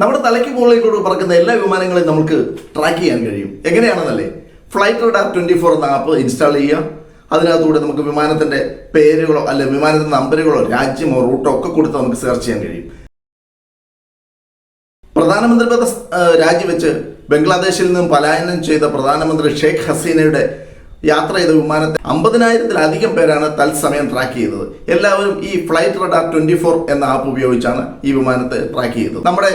നമ്മുടെ തലയ്ക്ക് മുകളിലേക്കൂടെ പറക്കുന്ന എല്ലാ വിമാനങ്ങളെയും നമുക്ക് ട്രാക്ക് ചെയ്യാൻ കഴിയും. എങ്ങനെയാണെന്നല്ലേ? ഫ്ലൈറ്റ് റഡാർ ട്വന്റി ഫോർ എന്ന ആപ്പ് ഇൻസ്റ്റാൾ ചെയ്യുക. അതിനകത്തൂടെ നമുക്ക് വിമാനത്തിന്റെ പേരുകളോ അല്ലെ വിമാനത്തിന്റെ നമ്പറുകളോ രാജ്യമോ റൂട്ടോ ഒക്കെ കൊടുത്ത് നമുക്ക് സെർച്ച് ചെയ്യാൻ കഴിയും. പ്രധാനമന്ത്രി പദ രാജിവെച്ച് ബംഗ്ലാദേശിൽ നിന്നും പലായനം ചെയ്ത പ്രധാനമന്ത്രി ഷെയ്ഖ് ഹസീനയുടെ യാത്ര ചെയ്ത വിമാനത്തെ അമ്പതിനായിരത്തിലധികം പേരാണ് തത്സമയം ട്രാക്ക് ചെയ്തത്. എല്ലാവരും ഈ ഫ്ലൈറ്റ് റഡാർ ട്വന്റി ഫോർ എന്ന ആപ്പ് ഉപയോഗിച്ചാണ് ഈ വിമാനത്തെ ട്രാക്ക് ചെയ്തത്. നമ്മുടെ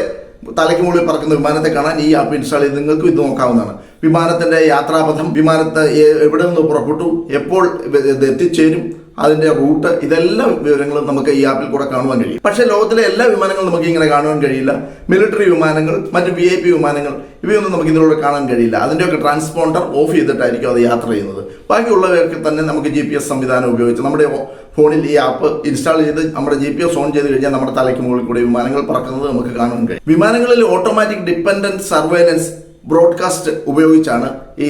തലയ്ക്ക് മുകളിൽ പറക്കുന്ന വിമാനത്തെ കാണാൻ ഈ ആപ്പ് ഇൻസ്റ്റാൾ ചെയ്ത് നിങ്ങൾക്കും ഇത് നോക്കാവുന്നതാണ്. വിമാനത്തിന്റെ യാത്രാപഥം വിമാനത്തെ എവിടെ നിന്ന് പുറപ്പെട്ടു എപ്പോൾ എത്തിച്ചേരും അതിന്റെ റൂട്ട് ഇതെല്ലാം വിവരങ്ങളും നമുക്ക് ഈ ആപ്പിൽ കൂടെ കാണുവാൻ കഴിയും. പക്ഷേ ലോകത്തിലെ എല്ലാ വിമാനങ്ങളും നമുക്ക് ഇങ്ങനെ കാണുവാൻ കഴിയില്ല. മിലിറ്ററി വിമാനങ്ങൾ മറ്റ് വി ഐ പി വിമാനങ്ങൾ ഇവയൊന്നും നമുക്ക് ഇതിലൂടെ കാണാൻ കഴിയില്ല. അതിന്റെയൊക്കെ ട്രാൻസ്പോണ്ടർ ഓഫ് ചെയ്തിട്ടായിരിക്കും അത് യാത്ര ചെയ്യുന്നത്. ബാക്കിയുള്ളവർക്ക് തന്നെ നമുക്ക് ജി പി എസ് സംവിധാനം ഉപയോഗിച്ച് നമ്മുടെ ഫോണിൽ ഈ ആപ്പ് ഇൻസ്റ്റാൾ ചെയ്ത് നമ്മുടെ ജി പി എസ് ഓൺ ചെയ്ത് കഴിഞ്ഞാൽ നമ്മുടെ തലയ്ക്ക് മുകളിൽ കൂടി വിമാനങ്ങൾ പറക്കുന്നത് നമുക്ക് കാണാൻ കഴിയും. വിമാനങ്ങളിൽ ഓട്ടോമാറ്റിക് ഡിപ്പെൻഡൻസ് സർവൈലൻസ് ബ്രോഡ്കാസ്റ്റ് ഉപയോഗിച്ചാണ് ഈ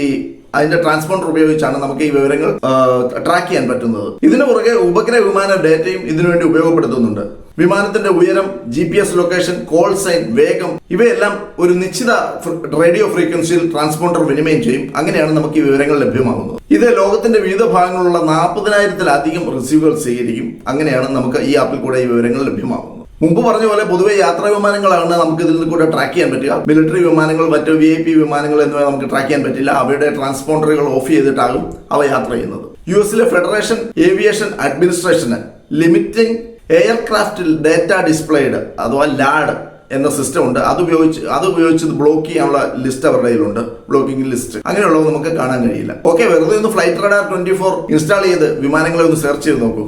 അതിന്റെ ട്രാൻസ്പോണ്ടർ ഉപയോഗിച്ചാണ് നമുക്ക് ഈ വിവരങ്ങൾ ട്രാക്ക് ചെയ്യാൻ പറ്റുന്നത്. ഇതിനു പുറകെ ഉപഗ്രഹ വിമാന ഡേറ്റയും ഇതിനുവേണ്ടി ഉപയോഗപ്പെടുത്തുന്നുണ്ട്. വിമാനത്തിന്റെ ഉയരം G P S location call sign വേഗം ഇവയെല്ലാം ഒരു നിശ്ചിത റേഡിയോ ഫ്രീക്വൻസിയിൽ ട്രാൻസ്പോണ്ടർ വിനിമയം ചെയ്യും. അങ്ങനെയാണ് നമുക്ക് ഈ വിവരങ്ങൾ ലഭ്യമാകുന്നത്. ഇത് ലോകത്തിന്റെ വിവിധ ഭാഗങ്ങളിലുള്ള നാൽപ്പതിനായിരത്തിലധികം റിസീവുകൾ സ്വീകരിക്കും അങ്ങനെയാണ് നമുക്ക് ഈ ആപ്പിൽ കൂടെ ഈ വിവരങ്ങൾ ലഭ്യമാകുന്നത്. മുമ്പ് പറഞ്ഞ പോലെ പൊതുവെ യാത്രാ വിമാനങ്ങളാണ് നമുക്ക് ഇതിൽ കൂടെ ട്രാക്ക് ചെയ്യാൻ പറ്റുക. മിലിറ്ററി വിമാനങ്ങൾ മറ്റ് വി ഐ പി വിമാനങ്ങൾ എന്നിവ നമുക്ക് ട്രാക്ക് ചെയ്യാൻ പറ്റില്ല. അവയുടെ ട്രാൻസ്പോണ്ടറുകൾ ഓഫ് ചെയ്തിട്ടാകും അവ യാത്ര ചെയ്യുന്നത്. യു എസിലെ ഫെഡറേഷൻ ഏവിയേഷൻ അഡ്മിനിസ്ട്രേഷന് ലിമിറ്റിംഗ് എയർക്രാഫ്റ്റിൽ ഡേറ്റ ഡിസ്പ്ലേഡ് അഥവാ ലാഡ് എന്ന സിസ്റ്റം ഉണ്ട്. അത് ഉപയോഗിച്ച് അത് ഉപയോഗിച്ച് ബ്ലോക്ക് ചെയ്യാനുള്ള ലിസ്റ്റ് അവരുടെ കയ്യിലുണ്ട്. ബ്ലോക്കിംഗ് ലിസ്റ്റ് അങ്ങനെയുള്ളത് നമുക്ക് കാണാൻ കഴിയില്ല. ഓക്കെ വെറുതെ ഒന്ന് flight radar twenty four install ചെയ്ത് വിമാനങ്ങളെ ഒന്ന് സെർച്ച് ചെയ്ത് നോക്കൂ.